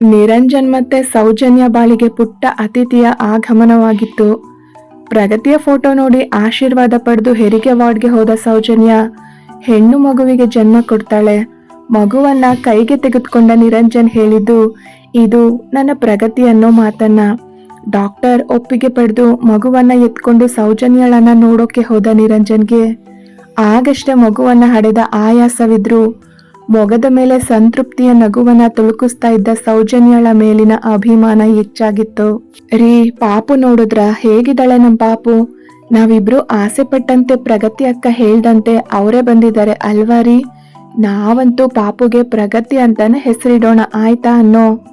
ನಿರಂಜನ್ ಮತ್ತೆ ಸೌಜನ್ಯ ಬಾಳಿಗೆ ಪುಟ್ಟ ಅತಿಥಿಯ ಆಗಮನವಾಗಿತ್ತು. ಪ್ರಗತಿಯ ಫೋಟೋ ನೋಡಿ ಆಶೀರ್ವಾದ ಪಡೆದು ಹೆರಿಗೆ ವಾರ್ಡ್ಗೆ ಹೋದ ಸೌಜನ್ಯ, ಹೆಣ್ಣು ಮಗುವಿಗೆ ಜನ್ಮ ಕೊಡ್ತಾಳೆ. ಮಗುವನ್ನ ಕೈಗೆ ತೆಗೆದುಕೊಂಡ ನಿರಂಜನ್ ಹೇಳಿದ್ದು, ಇದು ನನ್ನ ಪ್ರಗತಿ ಅನ್ನೋ ಮಾತನ್ನ. ಡಾಕ್ಟರ್ ಒಪ್ಪಿಗೆ ಪಡೆದು ಮಗುವನ್ನ ಎತ್ಕೊಂಡು ಸೌಜನ್ಯಳನ್ನ ನೋಡೋಕೆ ಹೋದ ನಿರಂಜನ್ಗೆ, ಆಗಷ್ಟೇ ಮಗುವನ್ನ ಹಡೆದ ಆಯಾಸವಿದ್ರು. ಮೊಗದ ಮೇಲೆ ಸಂತೃಪ್ತಿಯ ನಗುವನ್ನ ತುಳುಕಿಸ್ತಾ ಇದ್ದ ಸೌಜನ್ಯಳ ಮೇಲಿನ ಅಭಿಮಾನ ಹೆಚ್ಚಾಗಿತ್ತು. ರೀ, ಪಾಪು ನೋಡಿದ್ರ? ಹೇಗಿದ್ದಾಳೆ ನಮ್ ಪಾಪು? ನಾವಿಬ್ರು ಆಸೆ ಪಟ್ಟಂತೆ ಪ್ರಗತಿ ಅಕ್ಕ ಹೇಳ್ದಂತೆ ಅವರೇ ಬಂದಿದ್ದಾರೆ ಅಲ್ವಾ ರೀ? ನಾವಂತೂ ಪಾಪುಗೆ ಪ್ರಗತಿ ಅಂತಾನೆ ಹೆಸರಿಡೋಣ, ಆಯ್ತಾ ಅನ್ನೋ?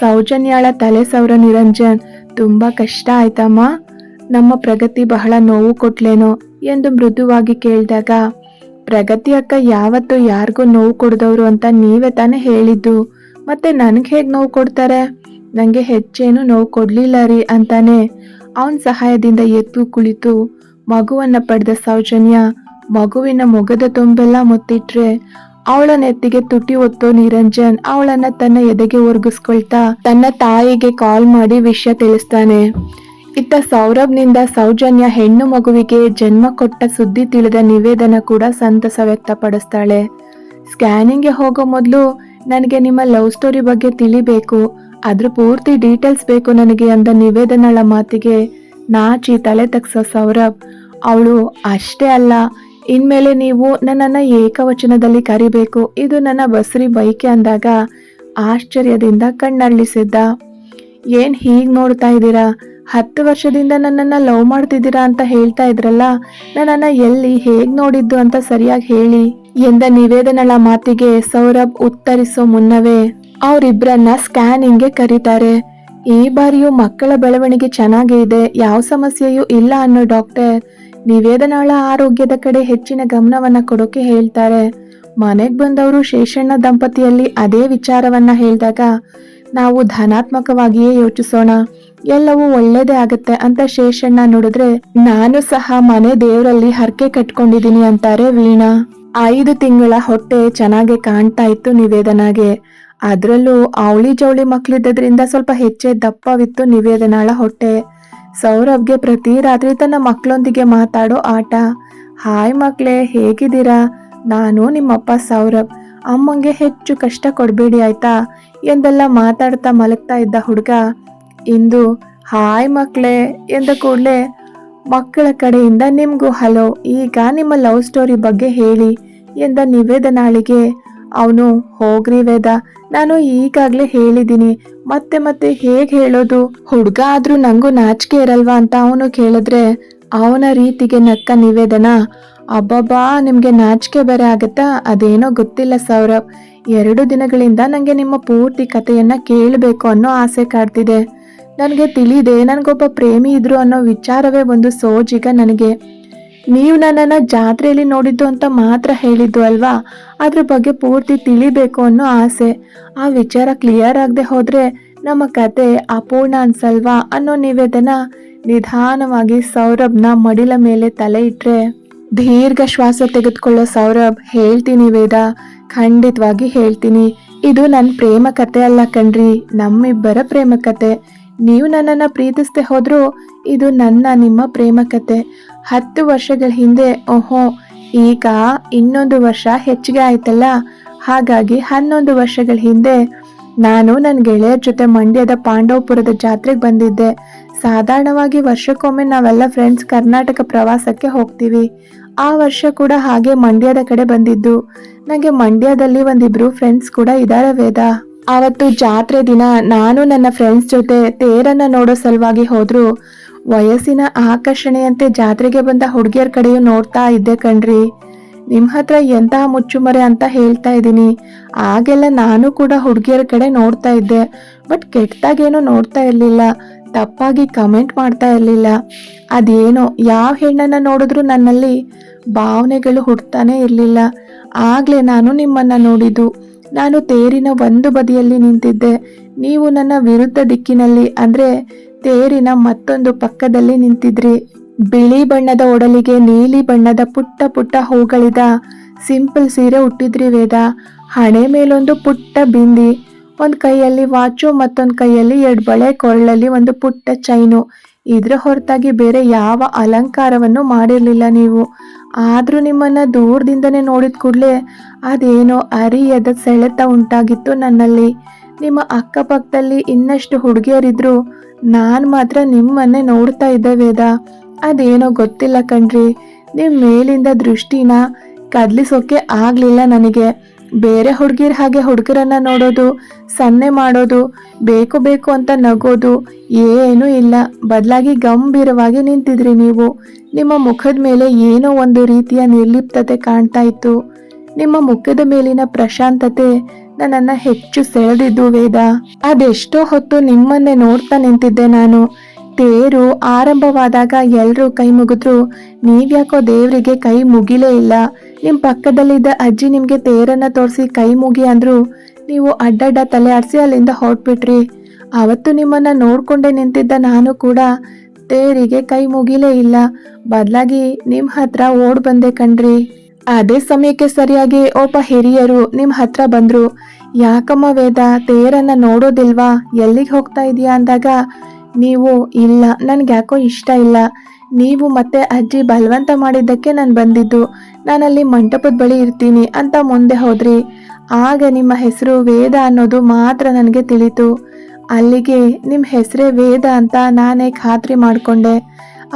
ಸೌಜನ್ಯಾಳ ತಲೆ ಸೌರ ನಿರಂಜನ್, ತುಂಬಾ ಕಷ್ಟ ಆಯ್ತಮ್ಮ. ನಮ್ಮ ಪ್ರಗತಿ ಬಹಳ ನೋವು ಕೊಟ್ಲೇನೋ ಎಂದು ಮೃದುವಾಗಿ ಕೇಳಿದಾಗ ಪ್ರಗತಿ ಅಕ್ಕ ಯಾವತ್ತು ಯಾರಿಗೂ ನೋವು ಕೊಡ್ದವ್ರು ಅಂತ ನೀವೇ ತಾನೇ ಹೇಳಿದ್ದು. ಮತ್ತೆ ನನಗೆ ಹೇಗೆ ನೋವು ಕೊಡ್ತಾರೆ? ನನಗೆ ಹೆಚ್ಚೇನು ನೋವು ಕೊಡಲಿಲ್ಲ ರೀ ಅಂತಾನೆ ಅವನ ಸಹಾಯದಿಂದ ಎದ್ದು ಕುಳಿತು ಮಗುವನ್ನ ಪಡೆದ ಸೌಜನ್ಯ ಮಗುವಿನ ಮೊಗದ ತುಂಬೆಲ್ಲ ಮುತ್ತಿಟ್ರೆ ಅವಳ ನೆತ್ತಿಗೆ ತುಟಿ ಒತ್ತೋ ನಿರಂಜನ್ ಅವಳನ್ನ ತನ್ನ ಎದೆಗೆ ಒರ್ಗಿಸ್ಕೊಳ್ತಾ ತನ್ನ ತಾಯಿಗೆ ಕಾಲ್ ಮಾಡಿ ವಿಷಯ ತಿಳಿಸ್ತಾನೆ. ಇತ್ತ ಸೌರಭ್ನಿಂದ ಸೌಜನ್ಯ ಹೆಣ್ಣು ಮಗುವಿಗೆ ಜನ್ಮ ಕೊಟ್ಟ ಸುದ್ದಿ ತಿಳಿದ ನಿವೇದನ ಕೂಡ ಸಂತಸ ವ್ಯಕ್ತಪಡಿಸ್ತಾಳೆ. ಸ್ಕ್ಯಾನಿಂಗ್ಗೆ ಹೋಗೋ ಮೊದಲು ನನಗೆ ನಿಮ್ಮ ಲವ್ ಸ್ಟೋರಿ ಬಗ್ಗೆ ತಿಳಿಬೇಕು. ಅದ್ರ ಪೂರ್ತಿ ಡೀಟೇಲ್ಸ್ ಬೇಕು ನನಗೆ ಅಂದ ನಿವೇದನಳ ಮಾತಿಗೆ ನಾಚಿ ತಲೆ ತಗ್ಸೋ ಸೌರಭ್. ಅವಳು, ಅಷ್ಟೇ ಅಲ್ಲ, ಇನ್ಮೇಲೆ ನೀವು ನನ್ನನ್ನು ಏಕವಚನದಲ್ಲಿ ಕರಿಬೇಕು. ಇದು ನನ್ನ ಬಸ್ರಿ ಬೈಕೆ ಅಂದಾಗ ಆಶ್ಚರ್ಯದಿಂದ ಕಣ್ಣಳ್ಳಿಸಿದ್ದ ಏನ್ ಹೀಗೆ ನೋಡ್ತಾ ಇದ್ದೀರಾ? ಹತ್ತು ವರ್ಷದಿಂದ ನನ್ನನ್ನು ಲವ್ ಮಾಡ್ತಿದ್ದೀರಾ ಅಂತ ಹೇಳ್ತಾ ಇದ್ರಲ್ಲ, ನನ್ನನ್ನು ಎಲ್ಲಿ, ಹೇಗೆ ನೋಡಿದ್ದು ಅಂತ ಸರಿಯಾಗಿ ಹೇಳಿ ಎಂದ ನಿವೇದನಳ ಮಾತಿಗೆ ಸೌರಭ್ ಉತ್ತರಿಸೋ ಮುನ್ನವೇ ಅವರಿಬ್ಬರನ್ನ ಸ್ಕ್ಯಾನಿಂಗ್ಗೆ ಕರೀತಾರೆ. ಈ ಬಾರಿಯೂ ಮಕ್ಕಳ ಬೆಳವಣಿಗೆ ಚೆನ್ನಾಗೇ ಇದೆ, ಯಾವ ಸಮಸ್ಯೆಯೂ ಇಲ್ಲ ಅನ್ನೋ ಡಾಕ್ಟರ್ ನಿವೇದನಳ ಆರೋಗ್ಯದ ಕಡೆ ಹೆಚ್ಚಿನ ಗಮನವನ್ನ ಕೊಡೋಕೆ ಹೇಳ್ತಾರೆ. ಮನೆಗೆ ಬಂದವರು ಶೇಷಣ್ಣ ದಂಪತಿಯಲ್ಲಿ ಅದೇ ವಿಚಾರವನ್ನ ಹೇಳಿದಾಗ ನಾವು ಧನಾತ್ಮಕವಾಗಿಯೇ ಯೋಚಿಸೋಣ. ಎಲ್ಲವೂ ಒಳ್ಳೇದೇ ಆಗುತ್ತೆ ಅಂತ ಶೇಷಣ್ಣ ನೋಡಿದ್ರೆ, ನಾನು ಸಹ ಮನೆ ದೇವರಲ್ಲಿ ಹರಕೆ ಕಟ್ಕೊಂಡಿದ್ದೀನಿ ಅಂತಾರೆ ವೀಣಾ. ಐದು ತಿಂಗಳ ಹೊಟ್ಟೆ ಚೆನ್ನಾಗೆ ಕಾಣ್ತಾ ಇತ್ತು ನಿವೇದನಾಗೆ. ಅದ್ರಲ್ಲೂ ಅವಳಿ ಜವಳಿ ಮಕ್ಕಳಿದ್ದರಿಂದ ಸ್ವಲ್ಪ ಹೆಚ್ಚೆ ದಪ್ಪವಿತ್ತು ನಿವೇದನಾಳ ಹೊಟ್ಟೆ. ಸೌರಭ್ಗೆ ಪ್ರತಿ ರಾತ್ರಿ ತನ್ನ ಮಕ್ಕಳೊಂದಿಗೆ ಮಾತಾಡೋ ಆಟ. ಹಾಯ್ ಮಕ್ಳೇ, ಹೇಗಿದ್ದೀರಾ? ನಾನು ನಿಮ್ಮಪ್ಪ ಸೌರಭ್. ಅಮ್ಮಂಗೆ ಹೆಚ್ಚು ಕಷ್ಟ ಕೊಡಬೇಡಿ, ಆಯ್ತಾ? ಎಂದೆಲ್ಲ ಮಾತಾಡ್ತಾ ಮಲಗ್ತಾ ಇದ್ದ ಹುಡುಗ ಇಂದು ಹಾಯ್ ಮಕ್ಕಳೇ ಎಂದ ಕೂಡಲೇ ಮಕ್ಕಳ ಕಡೆಯಿಂದ ನಿಮಗೂ ಹಲೋ. ಈಗ ನಿಮ್ಮ ಲವ್ ಸ್ಟೋರಿ ಬಗ್ಗೆ ಹೇಳಿ ಎಂದ ನಿವೇದನಾಳಿಗೆ ಅವನು, ಹೋಗ್ರಿ ವೇದ, ನಾನು ಈಗಾಗಲೇ ಹೇಳಿದ್ದೀನಿ. ಮತ್ತೆ ಮತ್ತೆ ಹೇಗೆ ಹೇಳೋದು? ಹುಡುಗ ಆದರೂ ನಂಗೂ ನಾಚಿಕೆ ಇರಲ್ವಾ ಅಂತ ಅವನು ಕೇಳಿದ್ರೆ, ಅವನ ರೀತಿಗೆ ನಕ್ಕ ನಿವೇದನ. ಅಬ್ಬಬ್ಬಾ, ನಿಮಗೆ ನಾಚಿಕೆ ಬೇರೆ ಆಗುತ್ತಾ? ಅದೇನೋ ಗೊತ್ತಿಲ್ಲ ಸೌರಭ್. ಎರಡು ದಿನಗಳಿಂದ ನನಗೆ ನಿಮ್ಮ ಪೂರ್ತಿ ಕಥೆಯನ್ನು ಕೇಳಬೇಕು ಅನ್ನೋ ಆಸೆ ಕಾಡ್ತಿದೆ. ನನಗೆ ತಿಳಿದೆ, ನನಗೊಬ್ಬ ಪ್ರೇಮಿ ಇದ್ರು ಅನ್ನೋ ವಿಚಾರವೇ ಒಂದು ಸೋಜಿಗ ನನಗೆ ನೀವು ನನ್ನನ್ನು ಜಾತ್ರೆಯಲ್ಲಿ ನೋಡಿದ್ದು ಅಂತ ಮಾತ್ರ ಹೇಳಿದ್ದು ಅಲ್ವಾ? ಅದ್ರ ಬಗ್ಗೆ ಪೂರ್ತಿ ತಿಳಿಬೇಕು ಅನ್ನೋ ಆಸೆ. ಆ ವಿಚಾರ ಕ್ಲಿಯರ್ ಆಗದೆ ಹೋದರೆ ನಮ್ಮ ಕತೆ ಅಪೂರ್ಣ ಅನ್ಸಲ್ವಾ ಅನ್ನೋ ನಿವೇದನ ನಿಧಾನವಾಗಿ ಸೌರಭ್ನ ಮಡಿಲ ಮೇಲೆ ತಲೆ ಇಟ್ಟರೆ ದೀರ್ಘ ಶ್ವಾಸ ತೆಗೆದುಕೊಳ್ಳೋ ಸೌರಭ್ ಹೇಳ್ತೀನಿ ವೇದ ಖಂಡಿತವಾಗಿ ಹೇಳ್ತೀನಿ. ಇದು ನನ್ನ ಪ್ರೇಮ ಕತೆ ಅಲ್ಲ ಕಣ್ರಿ, ನಮ್ಮಿಬ್ಬರ ಪ್ರೇಮ ಕತೆ. ನೀವು ನನ್ನನ್ನು ಪ್ರೀತಿಸ್ದೆ ಹೋದರೂ ಇದು ನನ್ನ, ನಿಮ್ಮ ಪ್ರೇಮ ಕತೆ. ಹತ್ತು ವರ್ಷಗಳ ಹಿಂದೆ, ಓಹೋ, ಈಗ ಇನ್ನೊಂದು ವರ್ಷ ಹೆಚ್ಚಿಗೆ ಆಯ್ತಲ್ಲ? ಹಾಗಾಗಿ ಹನ್ನೊಂದು ವರ್ಷಗಳ ಹಿಂದೆ ನಾನು ನನ್ನ ಗೆಳೆಯರ ಜೊತೆ ಮಂಡ್ಯದ ಪಾಂಡವಪುರದ ಜಾತ್ರೆಗೆ ಬಂದಿದ್ದೆ. ಸಾಧಾರಣವಾಗಿ ವರ್ಷಕ್ಕೊಮ್ಮೆ ನಾವೆಲ್ಲ ಫ್ರೆಂಡ್ಸ್ ಕರ್ನಾಟಕ ಪ್ರವಾಸಕ್ಕೆ ಹೋಗ್ತೀವಿ. ಆ ವರ್ಷ ಕೂಡ ಹಾಗೆ ಮಂಡ್ಯದ ಕಡೆ ಬಂದಿದ್ದು. ನನಗೆ ಮಂಡ್ಯದಲ್ಲಿ ಒಂದಿಬ್ರು ಫ್ರೆಂಡ್ಸ್ ಕೂಡ ಇದ್ದಾರೆ ವೇದ. ಆವತ್ತು ಜಾತ್ರೆ ದಿನ ನಾನು ನನ್ನ ಫ್ರೆಂಡ್ಸ್ ಜೊತೆ ತೇರನ್ನ ನೋಡೋ ಸಲುವಾಗಿ ಹೋದ್ರು. ವಯಸ್ಸಿನ ಆಕರ್ಷಣೆಯಂತೆ ಜಾತ್ರೆಗೆ ಬಂದ ಹುಡುಗಿಯರ ಕಡೆಯೂ ನೋಡ್ತಾ ಇದ್ದೆ ಕಣ್ರಿ. ನಿಮ್ಮ ಹತ್ರ ಎಂತಹ ಮುಚ್ಚುಮರೆ ಅಂತ ಹೇಳ್ತಾ ಇದ್ದೀನಿ. ಆಗೆಲ್ಲ ನಾನು ಕೂಡ ಹುಡುಗಿಯರ ಕಡೆ ನೋಡ್ತಾ ಇದ್ದೆ. ಬಟ್ ಕೆಟ್ಟದಾಗೇನೂ ನೋಡ್ತಾ ಇರ್ಲಿಲ್ಲ. ತಪ್ಪಾಗಿ ಕಮೆಂಟ್ ಮಾಡ್ತಾ ಇರ್ಲಿಲ್ಲ. ಅದೇನೋ ಯಾವ ಹೆಣ್ಣನ್ನ ನೋಡಿದ್ರು ನನ್ನಲ್ಲಿ ಭಾವನೆಗಳು ಹುಡ್ತಾನೆ ಇರಲಿಲ್ಲ. ಆಗ್ಲೇ ನಾನು ನಿಮ್ಮನ್ನ ನೋಡಿದ್ದು. ನಾನು ತೇರಿನ ಒಂದು ಬದಿಯಲ್ಲಿ ನಿಂತಿದ್ದೆ. ನೀವು ನನ್ನ ವಿರುದ್ಧ ದಿಕ್ಕಿನಲ್ಲಿ, ಅಂದ್ರೆ ತೇರಿನ ಮತ್ತೊಂದು ಪಕ್ಕದಲ್ಲಿ ನಿಂತಿದ್ರಿ. ಬಿಳಿ ಬಣ್ಣದ ಒಡಲಿಗೆ ನೀಲಿ ಬಣ್ಣದ ಪುಟ್ಟ ಪುಟ್ಟ ಹೂಗಳಿದ ಸಿಂಪಲ್ ಸೀರೆ ಹುಟ್ಟಿದ್ರಿ ವೇದ. ಹಣೆ ಮೇಲೊಂದು ಪುಟ್ಟ ಬಿಂದಿ, ಒಂದು ಕೈಯಲ್ಲಿ ವಾಚು, ಮತ್ತೊಂದು ಕೈಯಲ್ಲಿ ಎರಡು ಬಳೆ ಕೊರಳಲ್ಲಿ ಒಂದು ಪುಟ್ಟ ಚೈನು. ಇದ್ರ ಹೊರತಾಗಿ ಬೇರೆ ಯಾವ ಅಲಂಕಾರವನ್ನು ಮಾಡಿರಲಿಲ್ಲ ನೀವು. ಆದರೂ ನಿಮ್ಮನ್ನ ದೂರದಿಂದನೇ ನೋಡಿದ ಕೂಡಲೇ ಅದೇನೋ ಅರಿಯದ ಸೆಳೆತ ಉಂಟಾಗಿತ್ತು ನನ್ನಲ್ಲಿ. ನಿಮ್ಮ ಅಕ್ಕಪಕ್ಕದಲ್ಲಿ ಇನ್ನಷ್ಟು ಹುಡುಗಿಯರಿದ್ರು ನಾನು ಮಾತ್ರ ನಿಮ್ಮನ್ನೇ ನೋಡ್ತಾ ಇದ್ದೆ ವೇದ. ಅದೇನೋ ಗೊತ್ತಿಲ್ಲ ಕಣ್ರಿ ನಿಮ್ಮ ಮೇಲಿಂದ ದೃಷ್ಟಿನ ಕದಲಿಸೋಕೆ ಆಗಲಿಲ್ಲ ನನಗೆ. ಬೇರೆ ಹುಡುಗಿರ ಹಾಗೆ ಹುಡುಗರನ್ನ ನೋಡೋದು, ಸನ್ನೆ ಮಾಡೋದು, ಬೇಕು ಬೇಕು ಅಂತ ನಗೋದು, ಏನೂ ಇಲ್ಲ. ಬದಲಾಗಿ ಗಂಭೀರವಾಗಿ ನಿಂತಿದ್ರಿ ನೀವು. ನಿಮ್ಮ ಮುಖದ ಮೇಲೆ ಏನೋ ಒಂದು ರೀತಿಯ ನಿರ್ಲಿಪ್ತತೆ ಕಾಣ್ತಾ ಇತ್ತು. ನಿಮ್ಮ ಮುಖದ ಮೇಲಿನ ಪ್ರಶಾಂತತೆ ನನ್ನನ್ನ ಹೆಚ್ಚು ಸೆಳೆದಿದ್ದು ವೇದ. ಅದೆಷ್ಟೋ ಹೊತ್ತು ನಿಮ್ಮನ್ನೇ ನೋಡ್ತಾ ನಿಂತಿದ್ದೆ ನಾನು. ತೇರು ಆರಂಭವಾದಾಗ ಎಲ್ಲರೂ ಕೈ ಮುಗಿದ್ರು. ನೀವ್ಯಾಕೋ ದೇವರಿಗೆ ಕೈ ಮುಗಿಲೇ ಇಲ್ಲ. ನಿಮ್ಮ ಪಕ್ಕದಲ್ಲಿದ್ದ ಅಜ್ಜಿ ನಿಮಗೆ ತೇರನ್ನ ತೋರಿಸಿ ಕೈ ಮುಗಿ ಅಂದ್ರು. ನೀವು ಅಡ್ಡಡ್ಡ ತಲೆ ಆಡಿಸಿ ಅಲ್ಲಿಂದ ಹೊರಟ್ಬಿಟ್ರಿ. ಅವತ್ತು ನಿಮ್ಮನ್ನ ನೋಡ್ಕೊಂಡೆ ನಿಂತಿದ್ದ ನಾನು ಕೂಡ ತೇರಿಗೆ ಕೈ ಮುಗಿಲೇ ಇಲ್ಲ. ಬದಲಾಗಿ ನಿಮ್ ಹತ್ರ ಓಡ್ ಬಂದೆ ಕಣ್ರಿ. ಅದೇ ಸಮಯಕ್ಕೆ ಸರಿಯಾಗಿ ಒಬ್ಬ ಹಿರಿಯರು ನಿಮ್ ಹತ್ರ ಬಂದ್ರು. ಯಾಕಮ್ಮ ವೇದ, ತೇರನ್ನ ನೋಡೋದಿಲ್ವಾ? ಎಲ್ಲಿಗೆ ಹೋಗ್ತಾ ಇದೀಯಾ ಅಂದಾಗ, ನೀವು ಇಲ್ಲ ನನ್ಗೆ ಯಾಕೋ ಇಷ್ಟ ಇಲ್ಲ. ನೀವು ಮತ್ತೆ ಅಜ್ಜಿ ಬಲವಂತ ಮಾಡಿದ್ದಕ್ಕೆ ನಾನು ಬಂದಿದ್ದು. ನಾನಲ್ಲಿ ಮಂಟಪದ ಬಳಿ ಇರ್ತೀನಿ ಅಂತ ಮುಂದೆ ಹೋದ್ರಿ. ಆಗ ನಿಮ್ಮ ಹೆಸರು ವೇದ ಅನ್ನೋದು ಮಾತ್ರ ನನಗೆ ತಿಳಿತು. ಅಲ್ಲಿಗೆ ನಿಮ್ಮ ಹೆಸರೇ ವೇದ ಅಂತ ನಾನೇ ಖಾತ್ರಿ ಮಾಡಿಕೊಂಡೆ.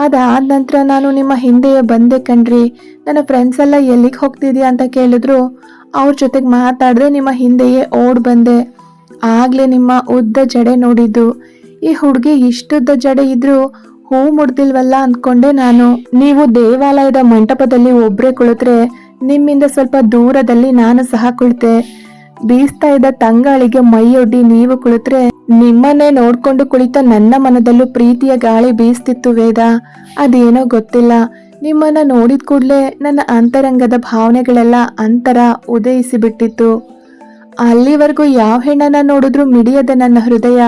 ಅದಾದ ನಂತರ ನಾನು ನಿಮ್ಮ ಹಿಂದೆಯೇ ಬಂದೆ ಕಣ್ರಿ. ನನ್ನ ಫ್ರೆಂಡ್ಸ್ ಎಲ್ಲ ಎಲ್ಲಿಗೆ ಹೋಗ್ತಿದ್ಯಾ ಅಂತ ಕೇಳಿದ್ರು. ಅವ್ರ ಜೊತೆಗೆ ಮಾತಾಡಿದ್ರೆ ನಿಮ್ಮ ಹಿಂದೆಯೇ ಓಡ್ ಬಂದೆ. ಆಗ್ಲೇ ನಿಮ್ಮ ಉದ್ದ ಜಡೆ ನೋಡಿದ್ದು. ಈ ಹುಡುಗಿ ಇಷ್ಟುದ್ದ ಜಡೆ ಇದ್ರು ಹೂ ಮುಡ್ದಿಲ್ವಲ್ಲ ಅಂದ್ಕೊಂಡೆ ನಾನು. ನೀವು ದೇವಾಲಯದ ಮಂಟಪದಲ್ಲಿ ಒಬ್ಬರೇ ಕುಳಿತ್ರೆ ನಿಮ್ಮಿಂದ ಸ್ವಲ್ಪ ದೂರದಲ್ಲಿ ನಾನು ಸಹ ಕುಳಿತೆ. ಬೀಸ್ತಾ ಇದ್ದ ತಂಗಾಳಿಗೆ ಮೈಯೊಡ್ಡಿ ನೀವು ಕುಳಿತ್ರೆ ನಿಮ್ಮನ್ನೇ ನೋಡ್ಕೊಂಡು ಕುಳಿತ ನನ್ನ ಮನದಲ್ಲೂ ಪ್ರೀತಿಯ ಗಾಳಿ ಬೀಸ್ತಿತ್ತು ವೇದ. ಅದೇನೋ ಗೊತ್ತಿಲ್ಲ. ನಿಮ್ಮನ್ನ ನೋಡಿದ ಕೂಡಲೇ ನನ್ನ ಅಂತರಂಗದ ಭಾವನೆಗಳೆಲ್ಲ ಅಂತರ ಉದಯಿಸಿ ಬಿಟ್ಟಿತ್ತು ಅಲ್ಲಿವರೆಗೂ ಯಾವ ಹೆಣ್ಣನ್ನ ನೋಡಿದ್ರೂ ಮಿಡಿಯದ ನನ್ನ ಹೃದಯ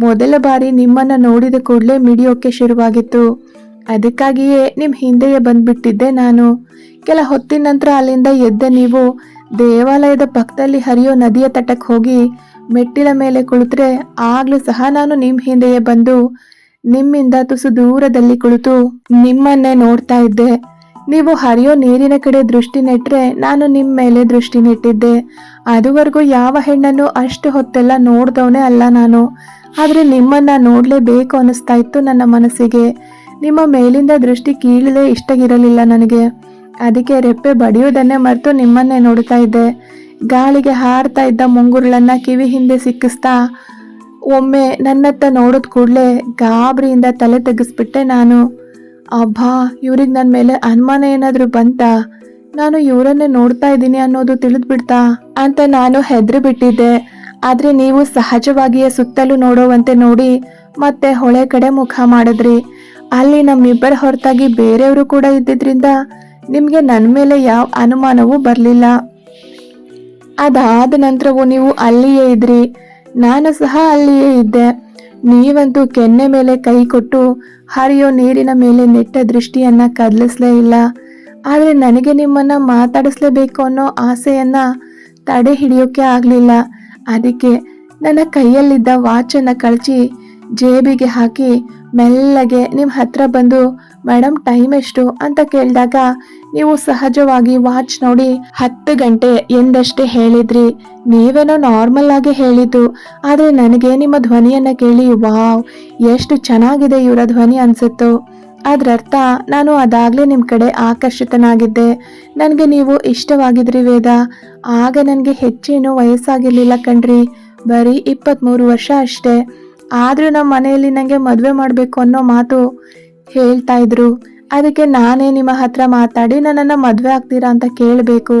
ಮೊದಲ ಬಾರಿ ನಿಮ್ಮನ್ನ ನೋಡಿದ ಕೂಡಲೇ ಮಿಡಿಯೋಕೆ ಶುರುವಾಗಿತ್ತು. ಅದಕ್ಕಾಗಿಯೇ ನಿಮ್ಮ ಹಿಂದೆಯೇ ಬಂದ್ಬಿಟ್ಟಿದ್ದೆ ನಾನು. ಕೆಲ ಹೊತ್ತಿನ ನಂತರ ಅಲ್ಲಿಂದ ಎದ್ದ ನೀವು ದೇವಾಲಯದ ಪಕ್ಕದಲ್ಲಿ ಹರಿಯೋ ನದಿಯ ತಟಕ್ಕೆ ಹೋಗಿ ಮೆಟ್ಟಿಲ ಮೇಲೆ ಕುಳಿತರೆ ಆಗ್ಲೂ ಸಹ ನಾನು ನಿಮ್ಮ ಹಿಂದೆಯೇ ಬಂದು ನಿಮ್ಮಿಂದ ತುಸು ದೂರದಲ್ಲಿ ಕುಳಿತು ನಿಮ್ಮನ್ನೇ ನೋಡ್ತಾ ಇದ್ದೆ. ನೀವು ಹರಿಯೋ ನೀರಿನ ಕಡೆ ದೃಷ್ಟಿ ನೆಟ್ಟರೆ ನಾನು ನಿಮ್ಮ ಮೇಲೆ ದೃಷ್ಟಿ ನೆಟ್ಟಿದ್ದೆ. ಅದುವರೆಗೂ ಯಾವ ಹೆಣ್ಣನ್ನು ಅಷ್ಟು ಹೊತ್ತೆಲ್ಲ ನೋಡ್ದವನೇ ಅಲ್ಲ ನಾನು. ಆದ್ರೆ ನಿಮ್ಮನ್ನ ನೋಡಲೇಬೇಕು ಅನಿಸ್ತಾ ಇತ್ತು ನನ್ನ ಮನಸ್ಸಿಗೆ. ನಿಮ್ಮ ಮೇಲಿಂದ ದೃಷ್ಟಿ ಕೀಳಲೇ ಇಷ್ಟಗಿರಲಿಲ್ಲ ನನಗೆ. ಅದಕ್ಕೆ ರೆಪ್ಪೆ ಬಡಿಯೋದನ್ನೇ ಮರೆತು ನಿಮ್ಮನ್ನೇ ನೋಡ್ತಾ ಇದ್ದೆ. ಗಾಳಿಗೆ ಹಾರ್ತಾ ಇದ್ದ ಮುಂಗುರುಳನ್ನ ಕಿವಿ ಹಿಂದೆ ಸಿಕ್ಕಿಸ್ತಾ, ಒಮ್ಮೆ ನನ್ನತ್ತ ನೋಡಿದ ಕೂಡಲೇ ಗಾಬರಿಯಿಂದ ತಲೆ ತೆಗೆಸ್ಬಿಟ್ಟೆ ನಾನು. ಅಬ್ಬಾ, ಇವ್ರಿಗೆ ನನ್ನ ಮೇಲೆ ಅನುಮಾನ ಏನಾದರೂ ಬಂತಾ? ನಾನು ಇವರನ್ನೇ ನೋಡ್ತಾ ಇದ್ದೀನಿ ಅನ್ನೋದು ತಿಳಿದ್ಬಿಡ್ತಾ ಅಂತ ನಾನು ಹೆದರಿ ಬಿಟ್ಟಿದ್ದೆ ಆದ್ರೆ ನೀವು ಸಹಜವಾಗಿಯೇ ಸುತ್ತಲೂ ನೋಡುವಂತೆ ನೋಡಿ ಮತ್ತೆ ಹೊಳೆ ಕಡೆ ಮುಖ ಮಾಡಿದ್ರಿ. ಅಲ್ಲಿ ನಮ್ಮಿಬ್ಬರ ಹೊರತಾಗಿ ಬೇರೆಯವರು ಕೂಡ ಇದ್ದಿದ್ರಿಂದ ನಿಮಗೆ ನನ್ನ ಮೇಲೆ ಯಾವ ಅನುಮಾನವೂ ಬರಲಿಲ್ಲ. ಅದಾದ ನಂತರವೂ ನೀವು ಅಲ್ಲಿಯೇ ಇದ್ರಿ. ನಾನು ಸಹ ಅಲ್ಲಿಯೇ ಇದ್ದೆ. ನೀವಂತೂ ಕೆನ್ನೆ ಮೇಲೆ ಕೈ ಕೊಟ್ಟು ಹರಿಯೋ ನೀರಿನ ಮೇಲೆ ನೆಟ್ಟ ದೃಷ್ಟಿಯನ್ನ ಕದಲಿಸ್ಲೇ ಇಲ್ಲ. ಆದರೆ ನನಗೆ ನಿಮ್ಮನ್ನ ಮಾತಾಡಿಸ್ಲೇಬೇಕು ಅನ್ನೋ ಆಸೆಯನ್ನ ತಡೆ ಹಿಡಿಯೋಕೆ ಆಗಲಿಲ್ಲ. ಅದಕ್ಕೆ ನನ್ನ ಕೈಯಲ್ಲಿದ್ದ ವಾಚನ್ನು ಕಳಚಿ ಜೇಬಿಗೆ ಹಾಕಿ, ಮೆಲ್ಲಗೆ ನಿಮ್ಮ ಹತ್ರ ಬಂದು ಮೇಡಮ್ ಟೈಮ್ ಎಷ್ಟು ಅಂತ ಕೇಳಿದಾಗ ನೀವು ಸಹಜವಾಗಿ ವಾಚ್ ನೋಡಿ ಹತ್ತು ಗಂಟೆ ಎಂದಷ್ಟೇ ಹೇಳಿದ್ರಿ. ನೀವೇನೋ ನಾರ್ಮಲ್ ಆಗಿ ಹೇಳಿದ್ದು. ಆದರೆ ನನಗೆ ನಿಮ್ಮ ಧ್ವನಿಯನ್ನ ಕೇಳಿ, ವಾವ್, ಎಷ್ಟು ಚೆನ್ನಾಗಿದೆ ಇವರ ಧ್ವನಿ ಅನ್ಸುತ್ತೋ. ಅದರರ್ಥ, ನಾನು ಅದಾಗಲೇ ನಿಮ್ಮ ಕಡೆ ಆಕರ್ಷಿತನಾಗಿದ್ದೆ. ನನಗೆ ನೀವು ಇಷ್ಟವಾಗಿದ್ರಿ ವೇದ. ಆಗ ನನಗೆ ಹೆಚ್ಚೇನು ವಯಸ್ಸಾಗಿರಲಿಲ್ಲ ಕಣ್ರಿ. ಬರೀ ಇಪ್ಪತ್ತ್ಮೂರು ವರ್ಷ ಅಷ್ಟೇ. ಆದರೂ ನಮ್ಮ ಮನೆಯಲ್ಲಿ ನನಗೆ ಮದುವೆ ಮಾಡಬೇಕು ಅನ್ನೋ ಮಾತು ಹೇಳ್ತಾ ಇದ್ರು. ಅದಕ್ಕೆ ನಾನೇ ನಿಮ್ಮ ಹತ್ರ ಮಾತಾಡಿ ನನ್ನನ್ನು ಮದುವೆ ಆಗ್ತೀರಾ ಅಂತ ಕೇಳಬೇಕು.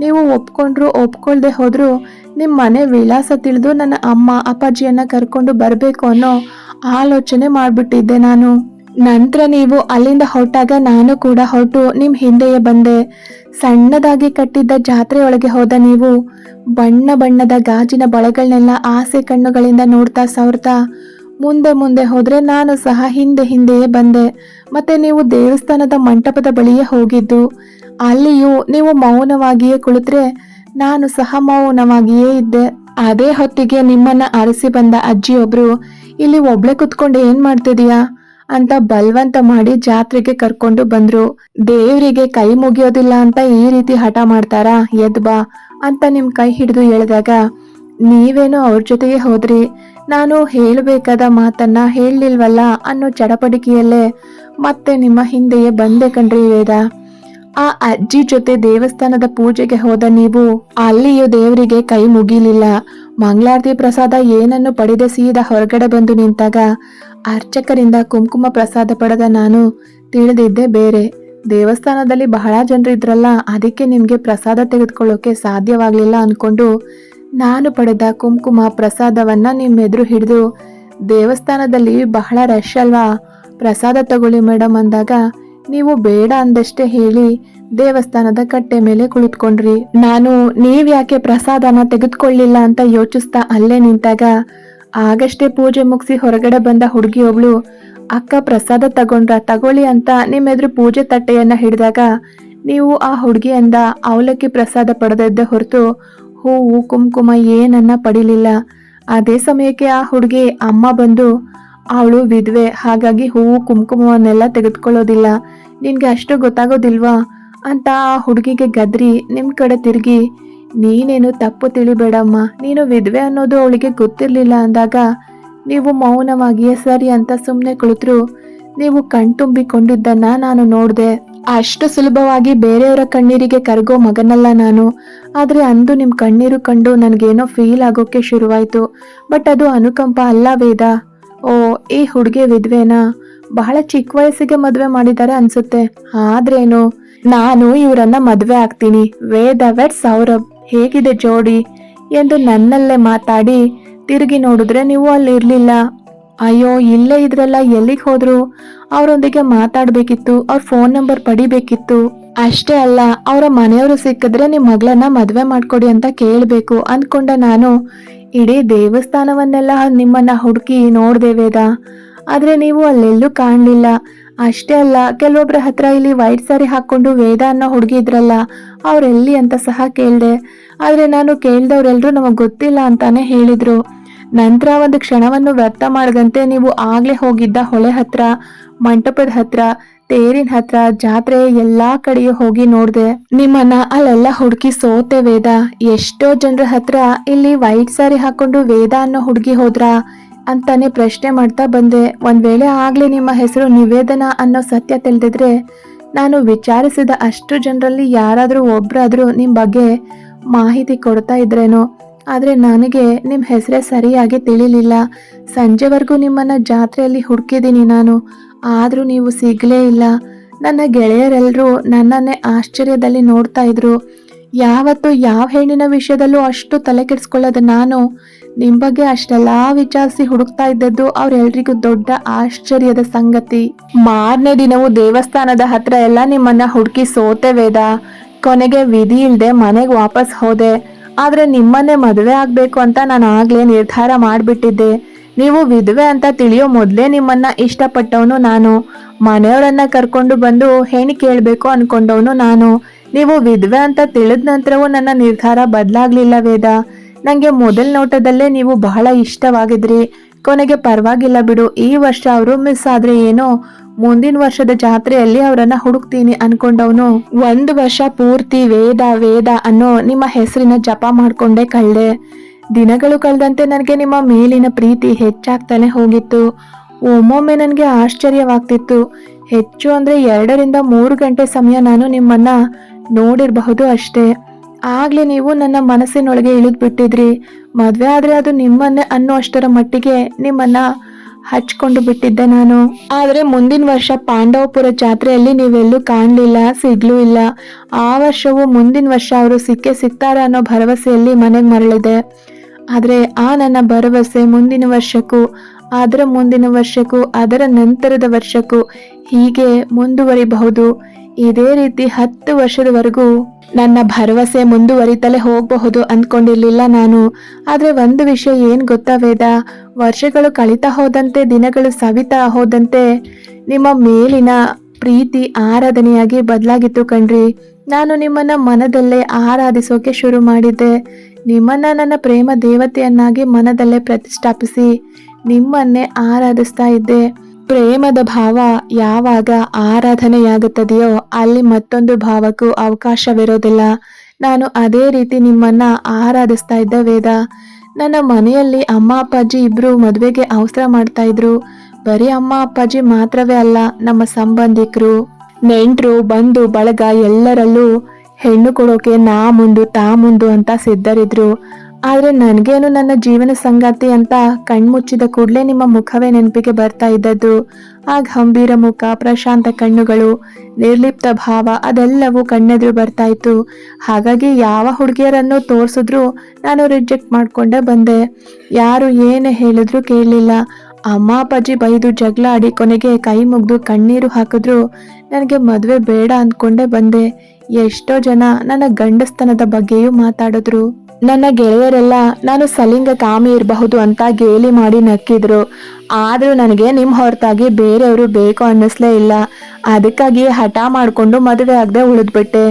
ನೀವು ಒಪ್ಕೊಂಡ್ರು ಒಪ್ಕೊಳ್ಳದೆ ಹೋದರೂ ನಿಮ್ಮ ಮನೆ ವಿಳಾಸ ತಿಳಿದು ನನ್ನ ಅಮ್ಮ, ಅಪ್ಪಾಜಿಯನ್ನು ಕರ್ಕೊಂಡು ಬರಬೇಕು ಅನ್ನೋ ಆಲೋಚನೆ ಮಾಡಿಬಿಟ್ಟಿದ್ದೆ ನಾನು. ನಂತರ ನೀವು ಅಲ್ಲಿಂದ ಹೊರಟಾಗ ನಾನು ಕೂಡ ಹೊರಟು ನಿಮ್ಮ ಹಿಂದೆಯೇ ಬಂದೆ. ಸಣ್ಣದಾಗಿ ಕಟ್ಟಿದ್ದ ಜಾತ್ರೆಯೊಳಗೆ ಹೋದ ನೀವು ಬಣ್ಣ ಬಣ್ಣದ ಗಾಜಿನ ಬಳೆಗಳನ್ನೆಲ್ಲ ಆಸೆ ಕಣ್ಣುಗಳಿಂದ ನೋಡ್ತಾ ಸವರ್ತಾ ಮುಂದೆ ಮುಂದೆ ಹೋದ್ರೆ ನಾನು ಸಹ ಹಿಂದೆ ಹಿಂದೆಯೇ ಬಂದೆ. ಮತ್ತೆ ನೀವು ದೇವಸ್ಥಾನದ ಮಂಟಪದ ಬಳಿಯೇ ಹೋಗಿದ್ದು. ಅಲ್ಲಿಯೂ ನೀವು ಮೌನವಾಗಿಯೇ ಕುಳಿತ್ರೆ ನಾನು ಸಹ ಮೌನವಾಗಿಯೇ ಇದ್ದೆ. ಅದೇ ಹೊತ್ತಿಗೆ ನಿಮ್ಮನ್ನ ಅರಸಿ ಬಂದ ಅಜ್ಜಿಯೊಬ್ರು, ಇಲ್ಲಿ ಒಬ್ಳೆ ಕುತ್ಕೊಂಡು ಏನ್ ಮಾಡ್ತಿದೀಯಾ? ಅಂತ ಬಲ್ವಂತ ಮಾಡಿ ಜಾತ್ರೆಗೆ ಕರ್ಕೊಂಡು ಬಂದ್ರು. ದೇವರಿಗೆ ಕೈ ಮುಗಿಯೋದಿಲ್ಲ ಅಂತ ಈ ರೀತಿ ಹಠ ಮಾಡ್ತಾರಾ, ಎದ್ ಬಾ ಅಂತ ನಿಮ್ ಕೈ ಹಿಡಿದು ಎಳೆದಾಗ ನೀವೇನೋ ಅವ್ರ ಜೊತೆಗೆ ಹೋದ್ರಿ? ನಾನು ಹೇಳಬೇಕಾದ ಮಾತನ್ನ ಹೇಳಲಿಲ್ವಲ್ಲ ಅನ್ನೋ ಚಡಪಡಿಕೆಯಲ್ಲೇ ಮತ್ತೆ ನಿಮ್ಮ ಹಿಂದೆಯೇ ಬಂದೆ ಕಣ್ರಿ ವೇದ. ಆ ಅಜ್ಜಿ ಜೊತೆ ದೇವಸ್ಥಾನದ ಪೂಜೆಗೆ ಹೋದ ನೀವು ಅಲ್ಲಿಯೂ ದೇವರಿಗೆ ಕೈ ಮುಗಿಲಿಲ್ಲ. ಮಂಗಳಾರತಿ ಪ್ರಸಾದ ಏನನ್ನು ಪಡೆದ ಸೀದಾ ಹೊರಗಡೆ ಬಂದು ನಿಂತಾಗ ಅರ್ಚಕರಿಂದ ಕುಂಕುಮ ಪ್ರಸಾದ ಪಡೆದ ನಾನು ತಿಳಿದಿದ್ದೆ ಬೇರೆ. ದೇವಸ್ಥಾನದಲ್ಲಿ ಬಹಳ ಜನರಿದ್ರಲ್ಲ, ಅದಕ್ಕೆ ನಿಮಗೆ ಪ್ರಸಾದ ತೆಗೆದುಕೊಳ್ಳೋಕೆ ಸಾಧ್ಯವಾಗಲಿಲ್ಲ ಅನ್ಕೊಂಡು ನಾನು ಪಡೆದ ಕುಂಕುಮ ಪ್ರಸಾದವನ್ನ ನಿಮ್ಮೆದುರು ಹಿಡಿದು ದೇವಸ್ಥಾನದಲ್ಲಿ ಬಹಳ ರಶ್ ಅಲ್ವಾ? ಪ್ರಸಾದ ತಗೊಳ್ಳಿ ಮೇಡಮ್ ಅಂದಾಗ, ನೀವು ಬೇಡ ಅಂದಷ್ಟೇ ಹೇಳಿ ದೇವಸ್ಥಾನದ ಕಟ್ಟೆ ಮೇಲೆ ಕುಳಿತುಕೊಂಡ್ರಿ. ನಾನು ನೀವ್ಯಾಕೆ ಪ್ರಸಾದನ ತೆಗೆದುಕೊಳ್ಳಿಲ್ಲ ಅಂತ ಯೋಚಿಸ್ತಾ ಅಲ್ಲೇ ನಿಂತಾಗ, ಆಗಷ್ಟೇ ಪೂಜೆ ಮುಗಿಸಿ ಹೊರಗಡೆ ಬಂದ ಹುಡುಗಿಯೊಬ್ಳು, ಅಕ್ಕ ಪ್ರಸಾದ ತಗೊಂಡ್ರ ತಗೊಳ್ಳಿ ಅಂತ ನಿಮ್ಮೆದುರು ಪೂಜೆ ತಟ್ಟೆಯನ್ನ ಹಿಡಿದಾಗ, ನೀವು ಆ ಹುಡುಗಿಯಿಂದ ಅವಲಕ್ಕಿ ಪ್ರಸಾದ ಪಡೆದದ್ದೇ ಹೊರತು ಹೂವು ಕುಂಕುಮ ಏನನ್ನ ಪಡಿಲಿಲ್ಲ. ಅದೇ ಸಮಯಕ್ಕೆ ಆ ಹುಡುಗಿ ಅಮ್ಮ ಬಂದು, ಅವಳು ವಿಧವೆ, ಹಾಗಾಗಿ ಹೂವು ಕುಂಕುಮವನ್ನೆಲ್ಲ ತೆಗೆದುಕೊಳ್ಳೋದಿಲ್ಲ. ನಿನ್ಗೆ ಅಷ್ಟು ಗೊತ್ತಾಗೋದಿಲ್ವಾ? ಅಂತ ಆ ಹುಡುಗಿಗೆ ಗದ್ರಿ ನಿಮ್ಮ ಕಡೆ ತಿರುಗಿ, ನೀನೇನು ತಪ್ಪು ತಿಳಿಬೇಡಮ್ಮ. ನೀನು ವಿಧವೆ ಅನ್ನೋದು ಅವಳಿಗೆ ಗೊತ್ತಿರಲಿಲ್ಲ ಅಂದಾಗ, ನೀವು ಮೌನವಾಗಿಯೇ ಸರಿ ಅಂತ ಸುಮ್ಮನೆ ಕುಳಿತರು. ನೀವು ಕಣ್ತುಂಬಿಕೊಂಡಿದ್ದನ್ನ ನಾನು ನೋಡಿದೆ. ಅಷ್ಟು ಸುಲಭವಾಗಿ ಬೇರೆಯವರ ಕಣ್ಣೀರಿಗೆ ಕರಗೋ ಮಗನಲ್ಲ ನಾನು. ಆದ್ರೆ ಅಂದು ನಿಮ್ಮ ಕಣ್ಣೀರು ಕಂಡು ನನಗೇನೋ ಫೀಲ್ ಆಗೋಕೆ ಶುರುವಾಯಿತು. ಬಟ್ ಅದು ಅನುಕಂಪ ಅಲ್ಲ ವೇದ. ಓ, ಈ ಹುಡುಗಿ ವಿದ್ವೆನಾ ಬಹಳ ಚಿಕ್ಕ ವಯಸ್ಸಿಗೆ ಮದುವೆ ಮಾಡಿದ್ದಾರೆ ಅನ್ಸುತ್ತೆ. ಆದ್ರೇನು? ನಾನು ಇವರನ್ನ ಮದುವೆ ಆಗ್ತೀನಿ. ವೇದ ವೆಟ್ ಸೌರಭ್, ಹೇಗಿದೆ ಜೋಡಿ? ಎಂದು ನನ್ನಲ್ಲೇ ಮಾತಾಡಿ, ತಿರುಗಿ ನೋಡಿದ್ರೆ ನೀವು ಅಲ್ಲಿ ಇರ್ಲಿಲ್ಲ ಅಯ್ಯೋ, ಇಲ್ಲೇ ಇದ್ರಲ್ಲ ಎಲ್ಲಿಗೆ ಹೋದ್ರು? ಅವರೊಂದಿಗೆ ಮಾತಾಡ್ಬೇಕಿತ್ತು, ಅವ್ರ ಫೋನ್ ನಂಬರ್ ಪಡಿಬೇಕಿತ್ತು. ಅಷ್ಟೇ ಅಲ್ಲ, ಅವರ ಮನೆಯವರು ಸಿಕ್ಕಿದ್ರೆ ನಿಮ್ಮ ಮಗಳನ್ನ ಮದುವೆ ಮಾಡ್ಕೊಡಿ ಅಂತ ಕೇಳಬೇಕು ಅಂದ್ಕೊಂಡೆ ನಾನು. ಇಡೀ ದೇವಸ್ಥಾನವನ್ನೆಲ್ಲ ನಿಮ್ಮನ್ನ ಹುಡುಕಿ ನೋಡಿದೆ ವೇದ. ಆದ್ರೆ ನೀವು ಅಲ್ಲೆಲ್ಲೂ ಕಾಣಲಿಲ್ಲ. ಅಷ್ಟೇ ಅಲ್ಲ ಕೆಲವೊಬ್ಬರ ಹತ್ರ ಇಲ್ಲಿ ವೈಟ್ ಸಾರಿ ಹಾಕೊಂಡು ವೇದ ಅನ್ನೋ ಹುಡುಗಿದ್ರಲ್ಲ ಅವ್ರೆಲ್ಲಿ ಅಂತ ಸಹ ಕೇಳ್ದೆ. ಆದ್ರೆ ನಾನು ಕೇಳ್ದವ್ರೆಲ್ರೂ ನಮಗೆ ಗೊತ್ತಿಲ್ಲ ಅಂತಾನೆ ಹೇಳಿದ್ರು. ನಂತರ ಒಂದು ಕ್ಷಣವನ್ನು ವ್ಯರ್ಥ ಮಾಡದಂತೆ ನೀವು ಆಗ್ಲೇ ಹೋಗಿದ್ದ ಹೊಳೆ ಹತ್ರ, ಮಂಟಪದ ಹತ್ರ, ತೇರಿನ ಹತ್ರ, ಜಾತ್ರೆ ಎಲ್ಲಾ ಕಡೆಯೂ ಹೋಗಿ ನೋಡಿದೆ. ನಿಮ್ಮನ್ನ ಅಲ್ಲೆಲ್ಲ ಹುಡುಕಿ ಸೋತೆ ವೇದ. ಎಷ್ಟೋ ಜನರ ಹತ್ರ ಇಲ್ಲಿ ವೈಟ್ ಸಾರಿ ಹಾಕೊಂಡು ವೇದ ಅನ್ನೋ ಹುಡುಗಿ ಹೋದ್ರ ಅಂತಾನೆ ಪ್ರಶ್ನೆ ಮಾಡ್ತಾ ಬಂದೆ. ಒಂದ್ ವೇಳೆ ಆಗ್ಲೇ ನಿಮ್ಮ ಹೆಸರು ನಿವೇದನ ಅನ್ನೋ ಸತ್ಯ ತಿಳಿದಿದ್ರೆ ನಾನು ವಿಚಾರಿಸಿದ ಅಷ್ಟು ಜನರಲ್ಲಿ ಯಾರಾದ್ರೂ ಒಬ್ರಾದ್ರೂ ನಿಮ್ ಬಗ್ಗೆ ಮಾಹಿತಿ ಕೊಡ್ತಾ ಇದ್ರೇನೋ. ಆದ್ರೆ ನನಗೆ ನಿಮ್ಮ ಹೆಸರೇ ಸರಿಯಾಗಿ ತಿಳಿಲಿಲ್ಲ. ಸಂಜೆವರೆಗೂ ನಿಮ್ಮನ್ನ ಜಾತ್ರೆಯಲ್ಲಿ ಹುಡುಕಿದ್ದೀನಿ ನಾನು. ಆದರೂ ನೀವು ಸಿಗಲೇ ಇಲ್ಲ. ನನ್ನ ಗೆಳೆಯರೆಲ್ಲರೂ ನನ್ನನ್ನೇ ಆಶ್ಚರ್ಯದಲ್ಲಿ ನೋಡ್ತಾ ಇದ್ರು. ಯಾವತ್ತು ಯಾವ ಹೆಣ್ಣಿನ ವಿಷಯದಲ್ಲೂ ಅಷ್ಟು ತಲೆ ಕೆಡಿಸ್ಕೊಳ್ಳೋದು ನಾನು ನಿಮ್ಮ ಬಗ್ಗೆ ಅಷ್ಟೆಲ್ಲ ವಿಚಾರಿಸಿ ಹುಡುಕ್ತಾ ಇದ್ದದ್ದು ಅವ್ರೆಲ್ರಿಗೂ ದೊಡ್ಡ ಆಶ್ಚರ್ಯದ ಸಂಗತಿ. ಮಾರನೇ ದಿನವೂ ದೇವಸ್ಥಾನದ ಹತ್ರ ಎಲ್ಲ ನಿಮ್ಮನ್ನ ಹುಡುಕಿ ಸೋತೆ ವೇದ. ಕೊನೆಗೆ ವಿಧಿ ಇಲ್ಲದೆ ಮನೆಗೆ ವಾಪಸ್ ಹೋದೆ. ಆದ್ರೆ ನಿಮ್ಮನ್ನೇ ಮದುವೆ ಆಗಬೇಕು ಅಂತ ನಾನು ಆಗಲೇ ನಿರ್ಧಾರ ಮಾಡಿಬಿಟ್ಟಿದ್ದೆ. ನೀವು ವಿಧವೆ ಅಂತ ತಿಳಿಯೋ ಮೊದಲೇ ನಿಮ್ಮನ್ನ ಇಷ್ಟಪಟ್ಟವನು ನಾನು. ಮನೆಯವರನ್ನ ಕರ್ಕೊಂಡು ಬಂದು ಹೆಣ್ಣು ಕೇಳಬೇಕು ಅನ್ಕೊಂಡವನು ನಾನು. ನೀವು ವಿಧವೆ ಅಂತ ತಿಳಿದ ನಂತರವೂ ನನ್ನ ನಿರ್ಧಾರ ಬದಲಾಗ್ಲಿಲ್ಲ ವೇದ. ನನಗೆ ಮೊದಲ ನೋಟದಲ್ಲೇ ನೀವು ಬಹಳ ಇಷ್ಟವಾಗಿದ್ರಿ. ಕೊನೆಗೆ ಪರವಾಗಿಲ್ಲ ಬಿಡು. ಈ ವರ್ಷ ಅವರು ಮಿಸ್ ಆದ್ರೆ ಏನೋ? ಮುಂದಿನ ವರ್ಷದ ಜಾತ್ರೆಯಲ್ಲಿ ಅವರನ್ನ ಹುಡುಕ್ತೀನಿ ಅನ್ಕೊಂಡವನು. ಒಂದು ವರ್ಷ ಪೂರ್ತಿ ವೇದ ವೇದ ಅನ್ನೋ ನಿಮ್ಮ ಹೆಸರಿನ ಜಪ ಮಾಡ್ಕೊಂಡೆ ಕಳ್ದೆ ದಿನಗಳು ಕಳೆದಂತೆ ನನಗೆ ನಿಮ್ಮ ಮೇಲಿನ ಪ್ರೀತಿ ಹೆಚ್ಚಾಗ್ತಾನೆ ಹೋಗಿತ್ತು. ಒಮ್ಮೊಮ್ಮೆ ನನಗೆ ಆಶ್ಚರ್ಯವಾಗ್ತಿತ್ತು. ಹೆಚ್ಚು ಅಂದ್ರೆ ಎರಡರಿಂದ ಮೂರು ಗಂಟೆ ಸಮಯ ನಾನು ನಿಮ್ಮನ್ನ ನೋಡಿರಬಹುದು ಅಷ್ಟೇ. ಆಗ್ಲೇ ನೀವು ನನ್ನ ಮನಸ್ಸಿನೊಳಗೆ ಇಳಿದು ಬಿಟ್ಟಿದ್ರಿ ಮದ್ವೆ ಆದ್ರೆ ಅದು ನಿಮ್ಮನ್ನೇ ಅನ್ನೋ ಅಷ್ಟರ ಮಟ್ಟಿಗೆ ನಿಮ್ಮನ್ನ ಹಚ್ಕೊಂಡು ಬಿಟ್ಟಿದ್ದೆ ನಾನು. ಆದ್ರೆ ಮುಂದಿನ ವರ್ಷ ಪಾಂಡವಪುರ ಜಾತ್ರೆಯಲ್ಲಿ ನೀವೆಲ್ಲೂ ಕಾಣ್ಲಿಲ್ಲ, ಸಿಗ್ಲೂ ಇಲ್ಲ. ಆ ವರ್ಷವೂ ಮುಂದಿನ ವರ್ಷ ಅವರು ಸಿಕ್ಕೇ ಸಿಗ್ತಾರೆ ಅನ್ನೋ ಭರವಸೆಯಲ್ಲಿ ಮನೆಗೆ ಮರಳಿದೆ. ಆದ್ರೆ ಆ ನನ್ನ ಭರವಸೆ ಮುಂದಿನ ವರ್ಷಕ್ಕೂ ಅದರ ಮುಂದಿನ ವರ್ಷಕ್ಕೂ, ಅದರ ನಂತರದ ವರ್ಷಕ್ಕೂ ಹೀಗೆ ಮುಂದುವರಿಬಹುದು. ಇದೇ ರೀತಿ ಹತ್ತು ವರ್ಷದವರೆಗೂ ನನ್ನ ಭರವಸೆ ಮುಂದುವರಿತಲೇ ಹೋಗಬಹುದು ಅಂದ್ಕೊಂಡಿರ್ಲಿಲ್ಲ ನಾನು. ಆದರೆ ಒಂದು ವಿಷಯ ಏನು ಗೊತ್ತಾ ವೇದ? ವರ್ಷಗಳು ಕಳೀತಾ ಹೋದಂತೆ, ದಿನಗಳು ಸವಿತಾ ಹೋದಂತೆ ನಿಮ್ಮ ಮೇಲಿನ ಪ್ರೀತಿ ಆರಾಧನೆಯಾಗಿ ಬದಲಾಗಿತ್ತು ಕಣ್ರಿ. ನಾನು ನಿಮ್ಮನ್ನ ಮನದಲ್ಲೇ ಆರಾಧಿಸೋಕೆ ಶುರು ಮಾಡಿದ್ದೆ. ನಿಮ್ಮನ್ನ ನನ್ನ ಪ್ರೇಮ ದೇವತೆಯನ್ನಾಗಿ ಮನದಲ್ಲೇ ಪ್ರತಿಷ್ಠಾಪಿಸಿ ನಿಮ್ಮನ್ನೇ ಆರಾಧಿಸ್ತಾ ಇದ್ದೆ. ಪ್ರೇಮದ ಭಾವ ಯಾವಾಗ ಆರಾಧನೆಯಾಗುತ್ತದೆಯೋ ಅಲ್ಲಿ ಮತ್ತೊಂದು ಭಾವಕ್ಕೂ ಅವಕಾಶವಿರೋದಿಲ್ಲ. ನಾನು ಅದೇ ರೀತಿ ನಿಮ್ಮನ್ನ ಆರಾಧಿಸ್ತಾ ಇದ್ದ ವೇದ. ನನ್ನ ಮನೆಯಲ್ಲಿ ಅಮ್ಮ, ಅಪ್ಪಾಜಿ ಇಬ್ರು ಮದುವೆಗೆ ಅವಸರ ಮಾಡ್ತಾ ಇದ್ರು. ಬರೀ ಅಮ್ಮ, ಅಪ್ಪಾಜಿ ಮಾತ್ರವೇ ಅಲ್ಲ, ನಮ್ಮ ಸಂಬಂಧಿಕರು, ನೆಂಟರು, ಬಂಧು, ಬಳಗ ಎಲ್ಲರಲ್ಲೂ ಹೆಣ್ಣು ಕೊಡೋಕೆ ನಾ ಮುಂದು, ತಾ ಮುಂದು ಅಂತ ಸಿದ್ಧರಿದ್ರು. ಆದ್ರೆ ನನಗೇನು ನನ್ನ ಜೀವನ ಸಂಗಾತಿ ಅಂತ ಕಣ್ಮುಚ್ಚಿದ ಕೂಡಲೇ ನಿಮ್ಮ ಮುಖವೇ ನೆನಪಿಗೆ ಬರ್ತಾ ಇದ್ದದ್ದು. ಆ ಗಂಭೀರ ಮುಖ, ಪ್ರಶಾಂತ ಕಣ್ಣುಗಳು, ನಿರ್ಲಿಪ್ತ ಭಾವ ಅದೆಲ್ಲವೂ ಕಣ್ಣೆದುರು ಬರ್ತಾ ಇತ್ತು. ಹಾಗಾಗಿ ಯಾವ ಹುಡುಗಿಯರನ್ನು ತೋರಿಸಿದ್ರು ನಾನು ರಿಜೆಕ್ಟ್ ಮಾಡಿಕೊಂಡೇ ಬಂದೆ. ಯಾರು ಏನು ಹೇಳಿದ್ರು ಕೇಳಲಿಲ್ಲ. ಅಮ್ಮ, ಅಪ್ಪಾಜಿ ಬೈದು ಜಗಳ ಆಡಿ ಕೊನೆಗೆ ಕೈ ಮುಗ್ದು ಕಣ್ಣೀರು ಹಾಕಿದ್ರು. ನನಗೆ ಮದುವೆ ಬೇಡ ಅಂದ್ಕೊಂಡೇ ಬಂದೆ. ಎಷ್ಟೋ ಜನ ನನ್ನ ಗಂಡಸ್ತನದ ಬಗ್ಗೆಯೂ ಮಾತಾಡಿದ್ರು. ನನ್ನ ಗೆಳೆಯರೆಲ್ಲ, ನಾನು ಸಲಿಂಗ ಕಾಮಿ ಇರಬಹುದು ಅಂತ ಗೇಲಿ ಮಾಡಿ ನಕ್ಕಿದ್ರು. ಆದ್ರೂ ನನಗೆ ನಿಮ್ಮ ಹೊರತಾಗಿ ಬೇರೆಯವರು ಬೇಕು ಅನ್ನಿಸ್ಲೇ ಇಲ್ಲ. ಅದಕ್ಕಾಗಿ ಹಠ ಮಾಡಿಕೊಂಡು ಮದುವೆ ಆಗದೆ ಉಳಿದ್ಬಿಟ್ಟೆ.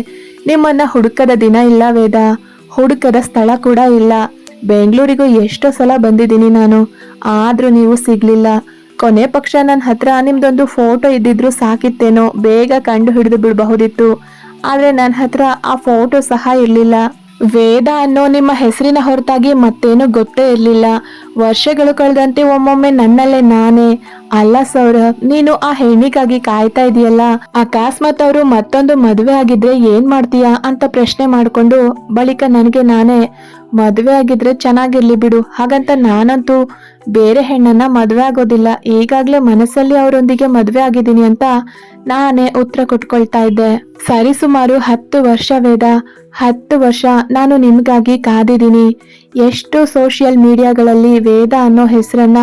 ನಿಮ್ಮನ್ನ ಹುಡುಕದ ದಿನ ಇಲ್ಲ ವೇದ. ಹುಡುಕದ ಸ್ಥಳ ಕೂಡ ಇಲ್ಲ. ಬೆಂಗಳೂರಿಗೂ ಎಷ್ಟೋ ಸಲ ಬಂದಿದ್ದೀನಿ ನಾನು. ಆದ್ರೂ ನೀವು ಸಿಗ್ಲಿಲ್ಲ. ಕೊನೆ ಪಕ್ಷ ನನ್ನ ಹತ್ರ ನಿಮ್ಮದೊಂದು ಫೋಟೋ ಇದ್ದಿದ್ರು ಸಾಕಿತ್ತೇನೋ, ಬೇಗ ಕಂಡು ಹಿಡಿದು ಬಿಡಬಹುದಿತ್ತು. ಆದ್ರೆ ನನ್ನ ಹತ್ರ ಆ ಫೋಟೋ ಸಹ ಇರಲಿಲ್ಲ. ವೇದ ಅನ್ನೋ ನಿಮ್ಮ ಹೆಸರಿನ ಹೊರತಾಗಿ ಮತ್ತೇನು ಗೊತ್ತೇ ಇರಲಿಲ್ಲ. ವರ್ಷಗಳು ಕಳೆದಂತೆ ಒಮ್ಮೊಮ್ಮೆ ನನ್ನಲ್ಲೇ ನಾನೇ. ಅಲ್ಲ ಸೌರಭ್, ನೀನು ಆ ಹೆಣ್ಣಿಗಾಗಿ ಕಾಯ್ತಾ ಇದೆಯಲ್ಲ? ಅಕಸ್ಮಾತ್ ಅವರು ಮತ್ತೊಂದು ಮದುವೆ ಆಗಿದ್ರೆ ಏನ್ ಮಾಡ್ತೀಯಾ ಅಂತ ಪ್ರಶ್ನೆ ಮಾಡಿಕೊಂಡು, ಬಳಿಕ ನನಗೆ ನಾನೇ, ಮದುವೆ ಆಗಿದ್ರೆ ಚೆನ್ನಾಗಿರ್ಲಿ ಬಿಡು, ಹಾಗಂತ ನಾನಂತೂ ಬೇರೆ ಹೆಣ್ಣನ್ನ ಮದುವೆ ಆಗೋದಿಲ್ಲ. ಈಗಾಗ್ಲೇ ಮನಸ್ಸಲ್ಲಿ ಅವರೊಂದಿಗೆ ಮದುವೆ ಆಗಿದ್ದೀನಿ ಅಂತ ನಾನೇ ಉತ್ತರ ಕೊಟ್ಕೊಳ್ತಾ ಇದ್ದೆ. ಸರಿ ಸುಮಾರು ಹತ್ತು ವರ್ಷ ವೇದ. ಹತ್ತು ವರ್ಷ ನಾನು ನಿಮಗಾಗಿ ಕಾದಿದ್ದೀನಿ. ಎಷ್ಟು ಸೋಷಿಯಲ್ ಮೀಡಿಯಾಗಳಲ್ಲಿ ವೇದ ಅನ್ನೋ ಹೆಸರನ್ನ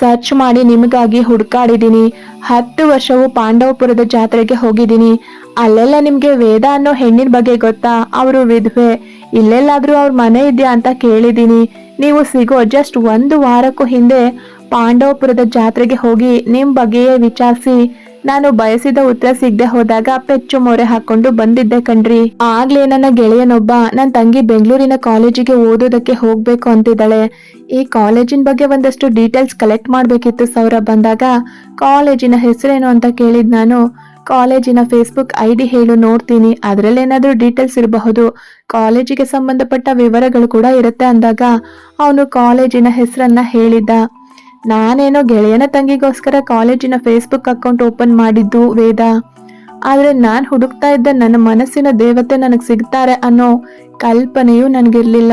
ಸರ್ಚ್ ಮಾಡಿ ನಿಮಗಾಗಿ ಹುಡುಕಾಡಿದ್ದೀನಿ. ಹತ್ತು ವರ್ಷವು ಪಾಂಡವಪುರದ ಜಾತ್ರೆಗೆ ಹೋಗಿದ್ದೀನಿ. ಅಲ್ಲೆಲ್ಲ ನಿಮಗೆ ವೇದ ಅನ್ನೋ ಹೆಣ್ಣಿನ ಬಗ್ಗೆ ಗೊತ್ತಾ? ಅವರು ವಿಧವೆ. ಇಲ್ಲೆಲ್ಲಾದರೂ ಅವ್ರ ಮನೆ ಇದೆಯಾ ಅಂತ ಕೇಳಿದ್ದೀನಿ. ನೀವು ಸಿಗೋ ಜಸ್ಟ್ ಒಂದು ವಾರಕ್ಕೂ ಹಿಂದೆ ಪಾಂಡವಪುರದ ಜಾತ್ರೆಗೆ ಹೋಗಿ ನಿಮ್ ಬಗ್ಗೆಯೇ ವಿಚಾರಿಸಿ. ನಾನು ಬಯಸಿದ ಉತ್ತರ ಸಿಗದೆ ಹೋದಾಗ ಪೆಚ್ಚು ಮೊರೆ ಹಾಕೊಂಡು ಬಂದಿದ್ದೆ ಕಣ್ರಿ. ಆಗ್ಲೇ ನನ್ನ ಗೆಳೆಯನೊಬ್ಬ ನನ್ನ ತಂಗಿ ಬೆಂಗಳೂರಿನ ಕಾಲೇಜಿಗೆ ಓದೋದಕ್ಕೆ ಹೋಗ್ಬೇಕು ಅಂತಿದ್ದಾಳೆ. ಈ ಕಾಲೇಜಿನ ಬಗ್ಗೆ ಒಂದಷ್ಟು ಡೀಟೇಲ್ಸ್ ಕಲೆಕ್ಟ್ ಮಾಡ್ಬೇಕಿತ್ತು ಸೌರ ಬಂದಾಗ. ಕಾಲೇಜಿನ ಹೆಸರೇನು ಅಂತ ಕೇಳಿದ್ ನಾನು. ಕಾಲೇಜಿನ ಫೇಸ್ಬುಕ್ ಐ ಡಿ ಹೇಳು ನೋಡ್ತೀನಿ ಅದರಲ್ಲೇನಾದ್ರೂ ಡೀಟೇಲ್ಸ್ ಇರಬಹುದು. ಕಾಲೇಜಿಗೆ ಸಂಬಂಧಪಟ್ಟ ವಿವರಗಳು ಕೂಡ ಇರುತ್ತೆ ಅಂದಾಗ. ಅವನು ಕಾಲೇಜಿನ ಹೆಸರನ್ನ ಹೇಳಿದ್ದ. ನಾನೇನೋ ಗೆಳೆಯನ ತಂಗಿಗೋಸ್ಕರ ಕಾಲೇಜಿನ ಫೇಸ್ಬುಕ್ ಅಕೌಂಟ್ ಓಪನ್ ಮಾಡಿದ್ದು, ವೇದ. ಆದ್ರೆ ನಾನು ಹುಡುಕ್ತಾ ಇದ್ದ ನನ್ನ ಮನಸ್ಸಿನ ದೇವತೆ ನನಗೆ ಸಿಗ್ತಾರೆ ಅನ್ನೋ ಕಲ್ಪನೆಯೂ ನನಗಿರಲಿಲ್ಲ.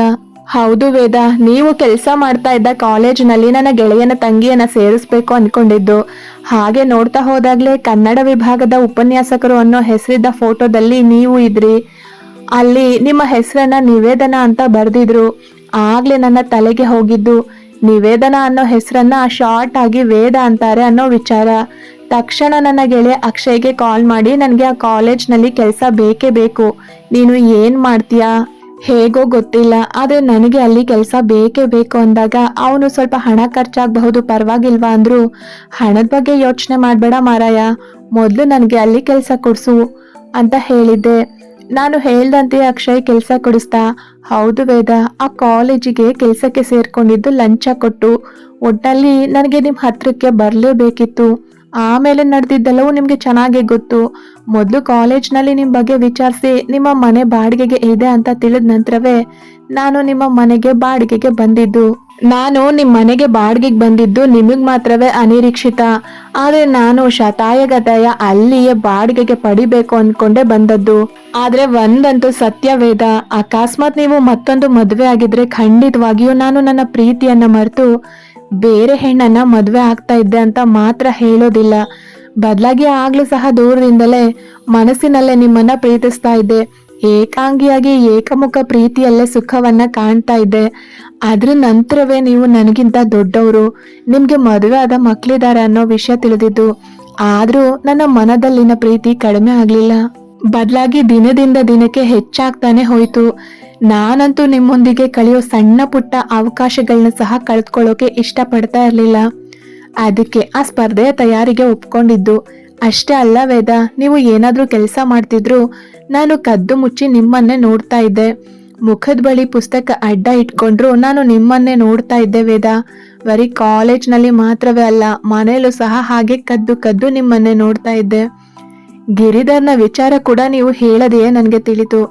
ಹೌದು ವೇದ, ನೀವು ಕೆಲಸ ಮಾಡ್ತಾ ಇದ್ದ ಕಾಲೇಜಿನಲ್ಲಿ ನನ್ನ ಗೆಳೆಯನ ತಂಗಿಯನ್ನ ಸೇರಿಸ್ಬೇಕು ಅಂದ್ಕೊಂಡಿದ್ದು ಹಾಗೆ ನೋಡ್ತಾ ಹೋದಾಗಲೇ ಕನ್ನಡ ವಿಭಾಗದ ಉಪನ್ಯಾಸಕರು ಅನ್ನೋ ಹೆಸರಿದ್ದ ಫೋಟೋದಲ್ಲಿ ನೀವು ಇದ್ರಿ. ಅಲ್ಲಿ ನಿಮ್ಮ ಹೆಸರನ್ನ ನಿವೇದನ ಅಂತ ಬರೆದಿದ್ರು. ಆಗಲೇ ನನ್ನ ತಲೆಗೆ ಹೋಗಿದ್ದು. ನಿವೇದನ ಅನ್ನೋ ಹೆಸರನ್ನ ಶಾರ್ಟ್ ಆಗಿ ವೇದ ಅಂತಾರೆ ಅನ್ನೋ ವಿಚಾರ. ತಕ್ಷಣ ನನ್ನ ಗೆಳೆಯ ಅಕ್ಷಯ್ಗೆ ಕಾಲ್ ಮಾಡಿ, ನನಗೆ ಆ ಕಾಲೇಜ್ನಲ್ಲಿ ಕೆಲಸ ಬೇಕೇ ಬೇಕು. ನೀನು ಏನ್ ಮಾಡ್ತೀಯಾ? ಹೇಗೋ ಗೊತ್ತಿಲ್ಲ. ಆದರೆ ನನಗೆ ಅಲ್ಲಿ ಕೆಲಸ ಬೇಕೇ ಬೇಕು ಅಂದಾಗ ಅವನು ಸ್ವಲ್ಪ ಹಣ ಖರ್ಚಾಗಬಹುದು, ಪರವಾಗಿಲ್ವಾ ಅಂದ್ರು. ಹಣದ ಬಗ್ಗೆ ಯೋಚನೆ ಮಾಡಬೇಡ ಮಾರಾಯ. ಮೊದಲು ನನಗೆ ಅಲ್ಲಿ ಕೆಲಸ ಕೊಡಿಸು ಅಂತ ಹೇಳಿದ್ದೆ. ನಾನು ಹೇಳ್ದಂತೆ ಅಕ್ಷಯ್ ಕೆಲಸ ಕೊಡಿಸ್ತಾ. ಹೌದು ವೇದ, ಆ ಕಾಲೇಜಿಗೆ ಕೆಲಸಕ್ಕೆ ಸೇರ್ಕೊಂಡಿದ್ದು ಲಂಚ ಕೊಟ್ಟು. ಒಟ್ಟಲ್ಲಿ ನನಗೆ ನಿಮ್ಮ ಹತ್ರಕ್ಕೆ ಬರಲೇಬೇಕಿತ್ತು. ಆಮೇಲೆ ನಡೆದಿದ್ದೆಲ್ಲವೂ ನಿಮಗೆ ಚೆನ್ನಾಗಿ ಗೊತ್ತು. ಮೊದಲು ಕಾಲೇಜ್ನಲ್ಲಿ ನಿಮ್ಮ ಬಗ್ಗೆ ವಿಚಾರಿಸಿ ನಿಮ್ಮ ಮನೆ ಬಾಡಿಗೆಗೆ ಇದೆ ಅಂತ ತಿಳಿದ ನಂತರವೇ ನಾನು ನಿಮ್ಮ ಮನೆಗೆ ಬಾಡಿಗೆಗೆ ಬಂದಿದ್ದು. ನಾನು ನಿಮ್ಮ ಮನೆಗೆ ಬಾಡಿಗೆಗೆ ಬಂದಿದ್ದು ನಿಮಗೆ ಮಾತ್ರವೇ ಅನಿರೀಕ್ಷಿತ. ಆದ್ರೆ ನಾನು ಶತಾಯಗತಾಯ ಅಲ್ಲಿಯೇ ಬಾಡಿಗೆಗೆ ಪಡಿಬೇಕು ಅನ್ಕೊಂಡೆ ಬಂದದ್ದು. ಆದ್ರೆ ಒಂದಂತೂ ಸತ್ಯವೇದ. ಅಕಸ್ಮಾತ್ ನೀವು ಮತ್ತೊಂದು ಮದುವೆ ಆಗಿದ್ರೆ ಖಂಡಿತವಾಗಿಯೂ ನಾನು ನನ್ನ ಪ್ರೀತಿಯನ್ನ ಮರೆತು ಬೇರೆ ಹೆಣ್ಣನ್ನ ಮದುವೆ ಆಗ್ತಾ ಇದ್ದೆ ಅಂತ ಮಾತ್ರ ಹೇಳೋದಿಲ್ಲ. ಬದಲಾಗಿ ಆಗ್ಲೂ ಸಹ ದೂರದಿಂದಲೇ ಮನಸ್ಸಿನಲ್ಲೇ ನಿಮ್ಮನ್ನ ಪ್ರೀತಿಸ್ತಾ ಇದ್ದೆ. ಏಕಾಂಗಿಯಾಗಿ ಏಕಮುಖ ಪ್ರೀತಿಯಲ್ಲೇ ಸುಖವನ್ನ ಕಾಣ್ತಾ ಇದ್ದೆ. ಅದ್ರ ನಂತರವೇ ನೀವು ನನಗಿಂತ ದೊಡ್ಡವರು, ನಿಮ್ಗೆ ಮದುವೆ ಆದ ಮಕ್ಕಳಿದ್ದಾರೆ ಅನ್ನೋ ವಿಷಯ ತಿಳಿದಿದ್ದು. ಆದ್ರೂ ನನ್ನ ಮನದಲ್ಲಿನ ಪ್ರೀತಿ ಕಡಿಮೆ ಆಗ್ಲಿಲ್ಲ. ಬದಲಾಗಿ ದಿನದಿಂದ ದಿನಕ್ಕೆ ಹೆಚ್ಚಾಗ್ತಾನೆ ಹೋಯ್ತು. ನಾನಂತೂ ನಿಮ್ಮೊಂದಿಗೆ ಕಳೆಯೋ ಸಣ್ಣ ಪುಟ್ಟ ಅವಕಾಶಗಳನ್ನ ಸಹ ಕಳೆದುಕೊಳ್ಳೋಕೆ ಇಷ್ಟಪಡ್ತಾ ಇರಲಿಲ್ಲ. ಅದಕ್ಕೆ ಆ ಸ್ಪರ್ಧೆಯ ತಯಾರಿಗೆ ಒಪ್ಕೊಂಡಿದ್ದು. ಅಷ್ಟೇ ಅಲ್ಲ ವೇದ, ನೀವು ಏನಾದರೂ ಕೆಲಸ ಮಾಡ್ತಿದ್ರು ನಾನು ಕದ್ದು ಮುಚ್ಚಿ ನಿಮ್ಮನ್ನೇ ನೋಡ್ತಾ ಇದ್ದೆ. ಮುಖದ ಬಳಿ ಪುಸ್ತಕ ಅಡ್ಡ ಇಟ್ಕೊಂಡ್ರು ನಾನು ನಿಮ್ಮನ್ನೇ ನೋಡ್ತಾ ಇದ್ದೆ ವೇದ. ಬರೀ ಕಾಲೇಜ್ನಲ್ಲಿ ಮಾತ್ರವೇ ಅಲ್ಲ, ಮನೆಯಲ್ಲೂ ಸಹ ಹಾಗೆ ಕದ್ದು ಕದ್ದು ನಿಮ್ಮನ್ನೇ ನೋಡ್ತಾ ಇದ್ದೆ. ಗಿರಿಧರ್ನ ವಿಚಾರ ಕೂಡ ನೀವು ಹೇಳದೆಯೇ ನನಗೆ ತಿಳಿತು.